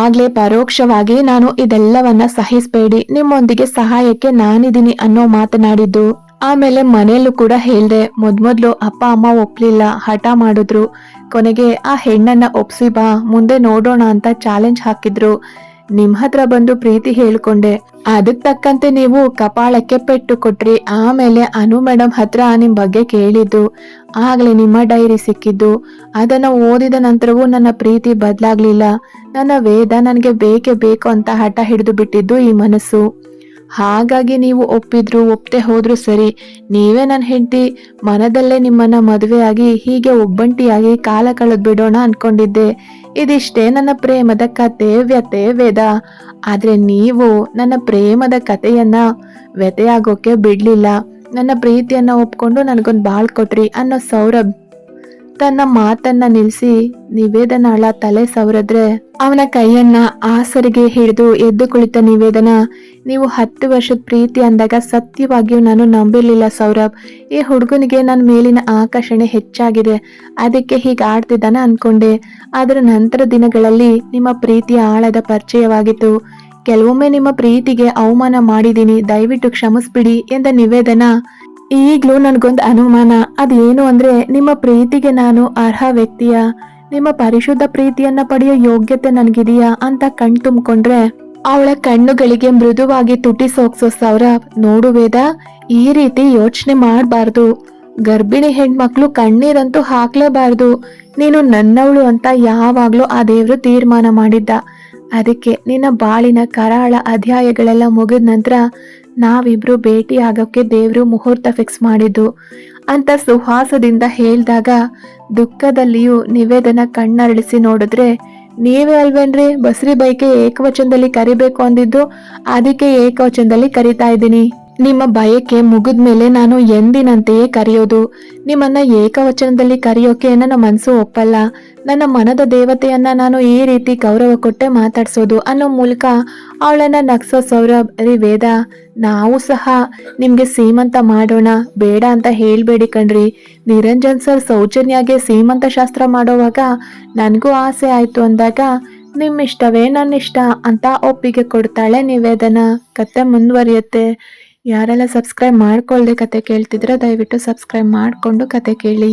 ಆಗ್ಲೇ ಪರೋಕ್ಷವಾಗಿ ನಾನು ಇದೆಲ್ಲವನ್ನ ಸಹಿಸಬೇಡಿ, ನಿಮ್ಮೊಂದಿಗೆ ಸಹಾಯಕ್ಕೆ ನಾನಿದ್ದೀನಿ ಅನ್ನೋ ಮಾತನಾಡಿದ್ದು. ಆಮೇಲೆ ಮನೆಯಲ್ಲೂ ಕೂಡ ಹೇಳ್ದೆ, ಮೊದ್ಮೊದ್ಲು ಅಪ್ಪ ಅಮ್ಮ ಒಪ್ಲಿಲ್ಲ, ಹಠ ಮಾಡಿದ್ರು. ಕೊನೆಗೆ, ಆ ಹೆಣ್ಣನ್ನ ಒಪ್ಸಿ ಬಾ, ಮುಂದೆ ನೋಡೋಣ ಅಂತ ಚಾಲೆಂಜ್ ಹಾಕಿದ್ರು. ನಿಮ್ ಹತ್ರ ಬಂದು ಪ್ರೀತಿ ಹೇಳ್ಕೊಂಡೆ. ಅದಕ್ ತಕ್ಕಂತೆ ನೀವು ಕಪಾಳಕ್ಕೆ ಪೆಟ್ಟು ಕೊಟ್ರಿ. ಆಮೇಲೆ ಅನು ಮೇಡಮ್ ಹತ್ರ ನಿಮ್ ಬಗ್ಗೆ ಕೇಳಿದ್ದು. ಆಗ್ಲೇ ನಿಮ್ಮ ಡೈರಿ ಸಿಕ್ಕಿದ್ದು. ಅದನ್ನ ಓದಿದ ನಂತರವೂ ನನ್ನ ಪ್ರೀತಿ ಬದಲಾಗ್ಲಿಲ್ಲ. ನನ್ನ ವೇದ ನನಗೆ ಬೇಕೇ ಬೇಕು ಅಂತ ಹಠ ಹಿಡಿದು ಬಿಟ್ಟಿದ್ದು ಈ ಮನಸ್ಸು. ಹಾಗಾಗಿ ನೀವು ಒಪ್ಪಿದ್ರು ಒಪ್ಪದೆ ಹೋದ್ರು ಸರಿ, ನೀವೇ ನನ್ನ ಹೆಂಡತಿ, ಮನದಲ್ಲೇ ನಿಮ್ಮನ್ನ ಮದುವೆಯಾಗಿ, ಹೀಗೆ ಒಬ್ಬಂಟಿಯಾಗಿ ಕಾಲ ಕಳೆದು ಬಿಡೋಣ ಅನ್ಕೊಂಡಿದ್ದೆ. ಇದಿಷ್ಟೇ ನನ್ನ ಪ್ರೇಮದ ಕತೆ ವ್ಯತೆ ವೇದ. ಆದ್ರೆ ನೀವು ನನ್ನ ಪ್ರೇಮದ ಕಥೆಯನ್ನ ವ್ಯತೆಯಾಗೋಕೆ ಬಿಡ್ಲಿಲ್ಲ. ನನ್ನ ಪ್ರೀತಿಯನ್ನ ಒಪ್ಕೊಂಡು ನನಗೊಂದು ಬಾಳ್ ಕೊಟ್ರಿ ಅನ್ನೋ ಸೌರಭ್. ತನ್ನ ಮಾತನ್ನ ನಿಲ್ಲಿಸಿ ನಿವೇದನಾಳ ತಲೆ ಸವರದ್ರೆ ಅವನ ಕೈಯನ್ನ ಆಸರಿಗೆ ಹಿಡಿದು ಎದ್ದು ಕುಳಿತ ನಿವೇದನ, ನೀವು ಹತ್ತು ವರ್ಷದ ಪ್ರೀತಿ ಅಂದಾಗ ಸತ್ಯವಾಗಿಯೂ ನಾನು ನಂಬಿರ್ಲಿಲ್ಲ ಸೌರಭ್. ಈ ಹುಡುಗನಿಗೆ ನನ್ನ ಮೇಲಿನ ಆಕರ್ಷಣೆ ಹೆಚ್ಚಾಗಿದೆ. ಅದಕ್ಕೆ ಹೀಗೆ ಆಡ್ತಿದ್ದಾನ ಅನ್ಕೊಂಡೆ. ಅದರ ನಂತರ ದಿನಗಳಲ್ಲಿ ನಿಮ್ಮ ಪ್ರೀತಿಯ ಆಳದ ಪರಿಚಯವಾಗಿತ್ತು. ಕೆಲವೊಮ್ಮೆ ನಿಮ್ಮ ಪ್ರೀತಿಗೆ ಅವಮಾನ ಮಾಡಿದ್ದೀನಿ. ದಯವಿಟ್ಟು ಕ್ಷಮಿಸ್ಬಿಡಿ ಎಂದ ನಿವೇದನ. ಈಗ್ಲೂ ನನಗೊಂದು ಅನುಮಾನ. ಅದೇನು ಅಂದ್ರೆ, ನಿಮ್ಮ ಪ್ರೀತಿಗೆ ನಾನು ಅರ್ಹ ವ್ಯಕ್ತಿಯ? ನಿಮ್ಮ ಪರಿಶುದ್ಧ ಪ್ರೀತಿಯನ್ನ ಪಡೆಯೋ ಯೋಗ್ಯತೆ ನನಗಿದೆಯಾ ಅಂತ ಕಣ್ ತುಂಬಿಕೊಂಡ್ರೆ, ಅವಳ ಕಣ್ಣುಗಳಿಗೆ ಮೃದುವಾಗಿ ತುಟಿ ಸೋಕ್ಸೋ ಸೌರಭ್ ನೋಡುವೇದ ಈ ರೀತಿ ಯೋಚನೆ ಮಾಡಬಾರ್ದು. ಗರ್ಭಿಣಿ ಹೆಣ್ಮಕ್ಳು ಕಣ್ಣೀರಂತೂ ಹಾಕ್ಲೇಬಾರ್ದು. ನೀನು ನನ್ನವಳು ಅಂತ ಯಾವಾಗ್ಲೂ ಆ ದೇವ್ರು ತೀರ್ಮಾನ ಮಾಡಿದ್ದ. ಅದಕ್ಕೆ ನಿನ್ನ ಬಾಳಿನ ಕರಾಳ ಅಧ್ಯಾಯಗಳೆಲ್ಲ ಮುಗಿದ ನಂತರ ನಾವಿಬ್ರು ಭೇಟಿ ಆಗೋಕ್ಕೆ ದೇವ್ರು ಮುಹೂರ್ತ ಫಿಕ್ಸ್ ಮಾಡಿದ್ದು. ಅಂತ ಸುಹಾಸದಿಂದ ಹೇಳಿದಾಗ, ದುಃಖದಲ್ಲಿಯೂ ನಿವೇದನ ಕಣ್ಣರಳಿಸಿ ನೋಡಿದ್ರೆ, ನೀವೇ ಅಲ್ವೇನ್ರಿ? ಬಸ್ರಿ ಬೈಕೆ ಏಕವಚನದಲ್ಲಿ ಕರಿಬೇಕು ಅಂದಿದ್ದು, ಅದಕ್ಕೆ ಏಕವಚನದಲ್ಲಿ ಕರಿತಾ ಇದ್ದೀನಿ. ನಿಮ್ಮ ಬಯಕೆ ಮುಗಿದ್ಮೇಲೆ ನಾನು ಎಂದಿನಂತೆಯೇ ಕರೆಯೋದು. ನಿಮ್ಮನ್ನ ಏಕವಚನದಲ್ಲಿ ಕರೆಯೋಕೆ ನನ್ನ ಮನಸ್ಸು ಒಪ್ಪಲ್ಲ. ನನ್ನ ಮನದ ದೇವತೆಯನ್ನ ನಾನು ಈ ರೀತಿ ಗೌರವ ಕೊಟ್ಟೆ ಮಾತಾಡ್ಸೋದು ಅನ್ನೋ ಮೂಲಕ ಅವಳನ್ನ ನಗ್ಸೋ ಸೌರಭ್ ರೀ ವೇದ, ನಾವು ಸಹ ನಿಮ್ಗೆ ಸೀಮಂತ ಮಾಡೋಣ, ಬೇಡ ಅಂತ ಹೇಳ್ಬೇಡಿ ಕಣ್ರಿ. ನಿರಂಜನ್ ಸರ್ ಸೌಜನ್ಯಾಗೆ ಸೀಮಂತ ಶಾಸ್ತ್ರ ಮಾಡೋವಾಗ ನನಗೂ ಆಸೆ ಆಯ್ತು ಅಂದಾಗ, ನಿಮ್ಮಿಷ್ಟವೇ ನನ್ನ ಇಷ್ಟ ಅಂತ ಒಪ್ಪಿಗೆ ಕೊಡ್ತಾಳೆ ನಿವೇದನ. ಕತೆ ಮುಂದುವರಿಯುತ್ತೆ. ಯಾರೆಲ್ಲ ಸಬ್ಸ್ಕ್ರೈಬ್ ಮಾಡ್ಕೊಳ್ದೆ ಕತೆ ಕೇಳ್ತಿದ್ರೆ ದಯವಿಟ್ಟು ಸಬ್ಸ್ಕ್ರೈಬ್ ಮಾಡಿಕೊಂಡು ಕತೆ ಕೇಳಿ.